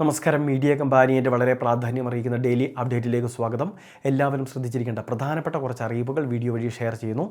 നമസ്കാരം. മീഡിയ കമ്പാനിയുടെ വളരെ പ്രാധാന്യം അറിയിക്കുന്ന ഡെയിലി അപ്ഡേറ്റിലേക്ക് സ്വാഗതം. എല്ലാവരും ശ്രദ്ധിച്ചിരിക്കേണ്ട പ്രധാനപ്പെട്ട കുറച്ച് അറിയിപ്പുകൾ വീഡിയോ വഴി ഷെയർ ചെയ്യുന്നു.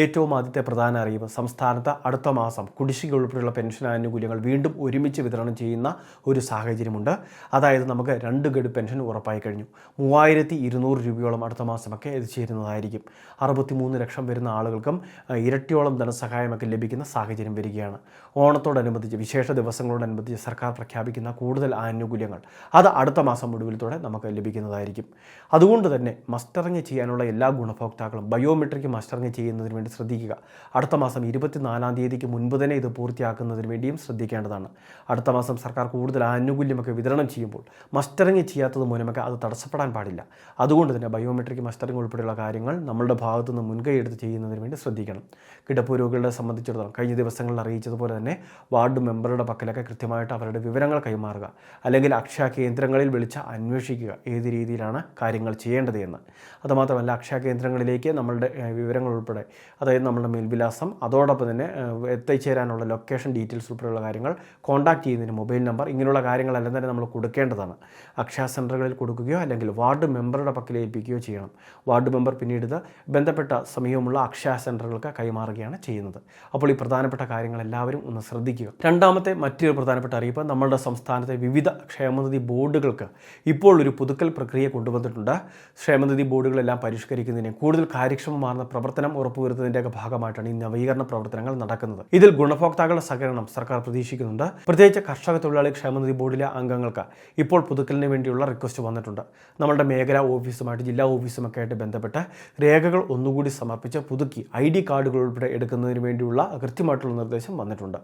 ഏറ്റവും ആദ്യത്തെ പ്രധാന അറിയിപ്പ് സംസ്ഥാനത്ത് അടുത്ത മാസം കുടിശ്ശിക ഉൾപ്പെടെയുള്ള പെൻഷൻ ആനുകൂല്യങ്ങൾ വീണ്ടും ഒരുമിച്ച് വിതരണം ചെയ്യുന്ന ഒരു സാഹചര്യമുണ്ട്. അതായത് നമുക്ക് രണ്ട് ഗഡു പെൻഷൻ ഉറപ്പായി കഴിഞ്ഞു. മൂവായിരത്തി ഇരുന്നൂറ് രൂപയോളം അടുത്ത മാസമൊക്കെ എത്തിച്ചേരുന്നതായിരിക്കും അറുപത്തിമൂന്ന് ലക്ഷം വരുന്ന ആളുകൾക്കും ഇരട്ടിയോളം ധനസഹായമൊക്കെ ലഭിക്കുന്ന സാഹചര്യം വരികയാണ്. ഓണത്തോടനുബന്ധിച്ച് വിശേഷ ദിവസങ്ങളോടനുബന്ധിച്ച് സർക്കാർ പ്രഖ്യാപിക്കുന്ന കൂടുതൽ ആനുകൂല്യങ്ങൾ. അത് അടുത്ത മാസം ഒടുവിലത്തോടെ നമുക്ക് ലഭിക്കുന്നതായിരിക്കും. അതുകൊണ്ട് തന്നെ മസ്റ്ററിങ് ചെയ്യാനുള്ള എല്ലാ ഗുണഭോക്താക്കളും ബയോമെട്രിക് മസ്റ്ററിങ് ചെയ്യുന്നതിന് വേണ്ടി ശ്രദ്ധിക്കുക. അടുത്ത മാസം ഇരുപത്തിനാലാം തീയതിക്ക് മുൻപ് തന്നെ ഇത് പൂർത്തിയാക്കുന്നതിന് വേണ്ടിയും ശ്രദ്ധിക്കേണ്ടതാണ്. അടുത്ത മാസം സർക്കാർ കൂടുതൽ ആനുകൂല്യമൊക്കെ വിതരണം ചെയ്യുമ്പോൾ മസ്റ്ററിങ് ചെയ്യാത്തത് മൂലമൊക്കെ അത് തടസ്സപ്പെടാൻ പാടില്ല. അതുകൊണ്ട് തന്നെ ബയോമെട്രിക് മസ്റ്ററിങ് ഉൾപ്പെടെയുള്ള കാര്യങ്ങൾ നമ്മളുടെ ഭാഗത്തുനിന്ന് മുൻകൈ എടുത്ത് ചെയ്യുന്നതിന് വേണ്ടി ശ്രദ്ധിക്കണം. കിടപ്പ് രോഗികളെ സംബന്ധിച്ചിടത്തോളം കഴിഞ്ഞ ദിവസങ്ങളിൽ അറിയിച്ചതുപോലെ തന്നെ വാർഡ് മെമ്പറുടെ പക്കലൊക്കെ കൃത്യമായിട്ട് അവരുടെ വിവരങ്ങൾ കൈമാറുക. അല്ലെങ്കിൽ അക്ഷയ കേന്ദ്രങ്ങളിൽ വിളിച്ച് അന്വേഷിക്കുക ഏത് രീതിയിലാണ് കാര്യങ്ങൾ ചെയ്യേണ്ടത് എന്ന് അതുമാത്രമല്ല അക്ഷയ കേന്ദ്രങ്ങളിലേക്ക് നമ്മളുടെ വിവരങ്ങൾ ഉൾപ്പെടെ അതായത് നമ്മളുടെ മേൽവിലാസം അതോടൊപ്പം തന്നെ എത്തിച്ചേരാനുള്ള ലൊക്കേഷൻ ഡീറ്റെയിൽസ് ഉൾപ്പെടെയുള്ള കാര്യങ്ങൾ കോൺടാക്ട് ചെയ്യുന്നതിന് മൊബൈൽ നമ്പർ ഇങ്ങനെയുള്ള കാര്യങ്ങളെല്ലാം തന്നെ നമ്മൾ കൊടുക്കേണ്ടതാണ്. അക്ഷയ സെന്ററുകളിൽ കൊടുക്കുകയോ അല്ലെങ്കിൽ വാർഡ് മെമ്പറുടെ പക്കൽ ഏൽപ്പിക്കുകയോ ചെയ്യണം. വാർഡ് മെമ്പർ പിന്നീട് ബന്ധപ്പെട്ട സമയമുള്ള അക്ഷയ സെന്ററുകൾക്ക് കൈമാറുകയാണ് ചെയ്യുന്നത്. അപ്പോൾ ഈ പ്രധാനപ്പെട്ട കാര്യങ്ങൾ എല്ലാവരും ഒന്ന് ശ്രദ്ധിക്കുക. രണ്ടാമത്തെ മറ്റൊരു പ്രധാനപ്പെട്ട അറിയിപ്പ് നമ്മളുടെ സംസ്ഥാനത്തെ വിവിധ ക്ഷേമനിധി ബോർഡുകൾക്ക് ഇപ്പോൾ ഒരു പുതുക്കൽ പ്രക്രിയ കൊണ്ടുവന്നിട്ടുണ്ട്. ക്ഷേമനിധി ബോർഡുകളെല്ലാം പരിഷ്കരിക്കുന്നതിന് കൂടുതൽ കാര്യക്ഷമമാർന്ന പ്രവർത്തനം ഉറപ്പുവരുത്തുന്നതിന്റെയൊക്കെ ഭാഗമായിട്ടാണ് ഈ നവീകരണ പ്രവർത്തനങ്ങൾ നടക്കുന്നത്. ഇതിൽ ഗുണഭോക്താക്കളുടെ സഹകരണം സർക്കാർ പ്രതീക്ഷിക്കുന്നുണ്ട്. പ്രത്യേകിച്ച് കർഷക തൊഴിലാളി ക്ഷേമനിധി ബോർഡിലെ അംഗങ്ങൾക്ക് ഇപ്പോൾ പുതുക്കലിന് വേണ്ടിയുള്ള റിക്വസ്റ്റ് വന്നിട്ടുണ്ട്. നമ്മുടെ മേഖലാ ഓഫീസുമായിട്ട് ജില്ലാ ഓഫീസുമൊക്കെ ആയിട്ട് ബന്ധപ്പെട്ട് രേഖകൾ ഒന്നുകൂടി സമർപ്പിച്ച് പുതുക്കി ഐ ഡി കാർഡുകൾ ഉൾപ്പെടെ എടുക്കുന്നതിന് വേണ്ടിയുള്ള കൃത്യമായിട്ടുള്ള നിർദ്ദേശം വന്നിട്ടുണ്ട്.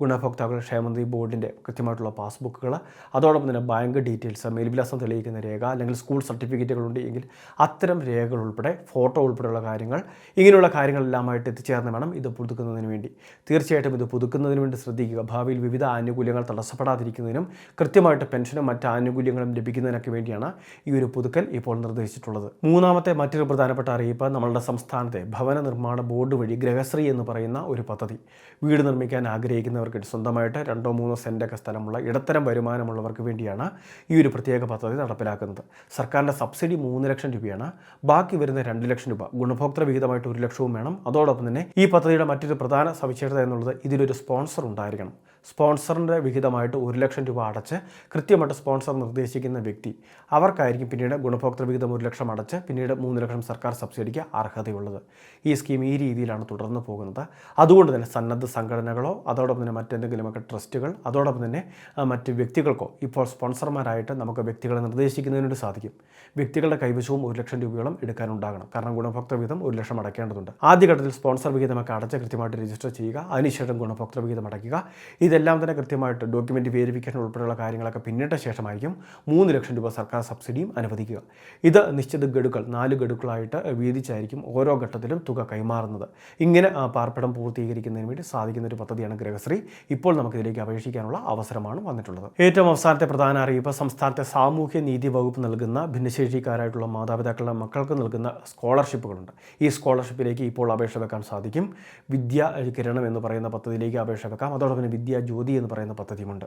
ഗുണഭോക്താക്കൾ ക്ഷേമനിധി ബോർഡിന്റെ കൃത്യമായിട്ടുള്ള പാസ്ബുക്കുകൾ അതോടൊപ്പം തന്നെ ബാങ്ക് ഡീറ്റെയിൽസ് മേൽവിലാസം തെളിയിക്കുന്ന രേഖ അല്ലെങ്കിൽ സ്കൂൾ സർട്ടിഫിക്കറ്റുകൾ ഉണ്ടെങ്കിൽ അത്തരം രേഖകൾ ഉൾപ്പെടെ ഫോട്ടോ ഉൾപ്പെടെയുള്ള കാര്യങ്ങൾ ഇങ്ങനെയുള്ള കാര്യങ്ങളെല്ലാമായിട്ട് എത്തിച്ചേർന്ന് വേണം ഇത് പുതുക്കുന്നതിന് വേണ്ടി. തീർച്ചയായിട്ടും ഇത് പുതുക്കുന്നതിന് വേണ്ടി ശ്രദ്ധിക്കുക. ഭാവിയിൽ വിവിധ ആനുകൂല്യങ്ങൾ തടസ്സപ്പെടാതിരിക്കുന്നതിനും കൃത്യമായിട്ട് പെൻഷനും മറ്റ് ആനുകൂല്യങ്ങളും ലഭിക്കുന്നതിനൊക്കെ വേണ്ടിയാണ് ഈ ഒരു പുതുക്കൽ ഇപ്പോൾ നിർദ്ദേശിച്ചിട്ടുള്ളത്. മൂന്നാമത്തെ മറ്റൊരു പ്രധാനപ്പെട്ട അറിയിപ്പ് നമ്മളുടെ സംസ്ഥാനത്തെ ഭവന നിർമ്മാണ ബോർഡ് വഴി ഗ്രഹശ്രീ എന്ന് പറയുന്ന ഒരു പദ്ധതി. വീട് നിർമ്മിക്കാൻ ആഗ്രഹിക്കുന്നവർക്ക് സ്വന്തമായിട്ട് രണ്ടോ മൂന്നോ സെന്റൊക്കെ സ്ഥലമുള്ള ഇടത്തരം വരുമാനമുള്ളവർക്ക് വേണ്ടിയാണ് ഈ ഒരു പ്രത്യേക പദ്ധതി നടപ്പിലാക്കുന്നത്. സർക്കാരിന്റെ സബ്സിഡി മൂന്ന് ലക്ഷം രൂപയാണ്. ബാക്കി വരുന്ന രണ്ട് ലക്ഷം രൂപ ഗുണഭോക്തൃ വിഹിതമായിട്ട് ഒരു ലക്ഷവും വേണം. അതോടൊപ്പം തന്നെ ഈ പദ്ധതിയുടെ മറ്റൊരു പ്രധാന സവിശേഷത എന്നുള്ളത് ഇതിലൊരു സ്പോൺസർ ഉണ്ടായിരിക്കണം. സ്പോൺസറിന്റെ വിഹിതമായിട്ട് ഒരു ലക്ഷം രൂപ അടച്ച് കൃത്യമായിട്ട് സ്പോൺസർ നിർദ്ദേശിക്കുന്ന വ്യക്തി. അവർക്കായിരിക്കും പിന്നീട് ഗുണഭോക്തൃ വിഹിതം ഒരു ലക്ഷം അടച്ച് പിന്നീട് മൂന്ന് ലക്ഷം സർക്കാർ സബ്സിഡിക്ക് അർഹതയുള്ളത്. ഈ സ്കീം ഈ രീതിയിലാണ് തുടർന്ന് പോകുന്നത്. അതുകൊണ്ട് തന്നെ സന്നദ്ധ സംഘടനകളോ അതോടൊപ്പം തന്നെ മറ്റെന്തെങ്കിലുമൊക്കെ ട്രസ്റ്റുകൾ അതോടൊപ്പം തന്നെ മറ്റ് വ്യക്തികൾക്കോ ഇപ്പോൾ സ്പോൺസർമാരായിട്ട് നമുക്ക് വ്യക്തികളെ നിർദ്ദേശിക്കുന്നതിനോട് സാധിക്കും. വ്യക്തികളുടെ കൈവശവും ഒരു ലക്ഷം രൂപയോളം എടുക്കാനുണ്ടാകണം. കാരണം ഗുണഭോക്തൃ വിഹിതം ഒരു ലക്ഷം അടയ്ക്കേണ്ടതുണ്ട്. ആദ്യഘട്ടത്തിൽ സ്പോൺസർ വിഹിതമൊക്കെ അടച്ച് കൃത്യമായിട്ട് രജിസ്റ്റർ ചെയ്യുക. അതിനുശേഷം ഗുണഭോക്തൃ വിഹിതം അടയ്ക്കുക. ഇതെല്ലാം തന്നെ കൃത്യമായിട്ട് ഡോക്യുമെന്റ് വെരിഫിക്കേഷൻ ഉൾപ്പെടെയുള്ള കാര്യങ്ങളൊക്കെ പിന്നിട്ട ശേഷമായിരിക്കും മൂന്ന് ലക്ഷം രൂപ സർക്കാർ സബ്സിഡിയും അനുവദിക്കുക. ഇത് നിശ്ചിത ഗഡുക്കൾ നാല് ഗഡുക്കളായിട്ട് വീതിച്ചായിരിക്കും ഓരോ ഘട്ടത്തിലും തുക കൈമാറുന്നത്. ഇങ്ങനെ പാർപ്പിടം പൂർത്തീകരിക്കുന്നതിന് വേണ്ടി സാധിക്കുന്ന ഒരു പദ്ധതിയാണ് ഗൃഹശ്രീ. ഇപ്പോൾ നമുക്കിതിലേക്ക് അപേക്ഷിക്കാനുള്ള അവസരമാണ് വന്നിട്ടുള്ളത്. ഏറ്റവും അവസാനത്തെ പ്രധാന അറിയിപ്പ് സംസ്ഥാനത്തെ സാമൂഹ്യ നീതി വകുപ്പ് നൽകുന്ന ഭിന്നശേഷിക്കാരായിട്ടുള്ള മാതാപിതാക്കളുടെ മക്കൾക്ക് നൽകുന്ന സ്കോളർഷിപ്പുകളുണ്ട്. ഈ സ്കോളർഷിപ്പിലേക്ക് ഇപ്പോൾ അപേക്ഷ വെക്കാൻ സാധിക്കും. വിദ്യ കിരണം എന്ന് പറയുന്ന പദ്ധതിയിലേക്ക് അപേക്ഷ വെക്കാം. അതോടൊപ്പം വിദ്യാ ജ്യോതി എന്ന് പറയുന്ന പദ്ധതിയുമുണ്ട്.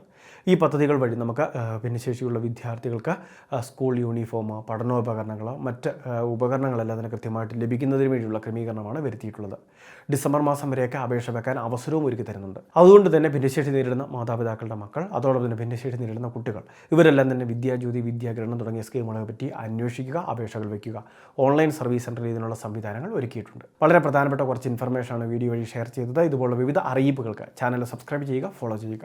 ഈ പദ്ധതികൾ വഴി നമുക്ക് ഭിന്നശേഷിയുള്ള വിദ്യാർത്ഥികൾക്ക് സ്കൂൾ യൂണിഫോം പഠനോപകരണങ്ങൾ മറ്റ് ഉപകരണങ്ങളെല്ലാം തന്നെ കൃത്യമായിട്ട് ലഭിക്കുന്നതിന് വേണ്ടിയുള്ള ക്രമീകരണമാണ് വരുത്തിയിട്ടുള്ളത്. ഡിസംബർ മാസം വരെയൊക്കെ അപേക്ഷ വെക്കാൻ അവസരവും ഒരുക്കി തരുന്നുണ്ട്. അതുകൊണ്ട് തന്നെ ഭിന്നശേഷി നേരിടുന്ന മാതാപിതാക്കളുടെ മക്കൾ അതോടൊപ്പം തന്നെ ഭിന്നശേഷി നേരിടുന്ന കുട്ടികൾ ഇവരെല്ലാം തന്നെ വിദ്യാജ്യോതി വിദ്യാഗ്രഹണം തുടങ്ങിയ സ്കീമുകളെ പറ്റി അന്വേഷിക്കുക അപേക്ഷകൾ വയ്ക്കുക. ഓൺലൈൻ സർവീസ് സെന്റർ ഇതിനുള്ള സംവിധാനങ്ങൾ ഒരുക്കിയിട്ടുണ്ട്. വളരെ പ്രധാനപ്പെട്ട കുറച്ച് ഇൻഫർമേഷനാണ് വീഡിയോ വഴി ഷെയർ ചെയ്തത്. ഇതുപോലുള്ള വിവിധ അറിയിപ്പുകൾക്ക് ചാനൽ സബ്സ്ക്രൈബ് ചെയ്യുക ഫോളോ ചെയ്യുക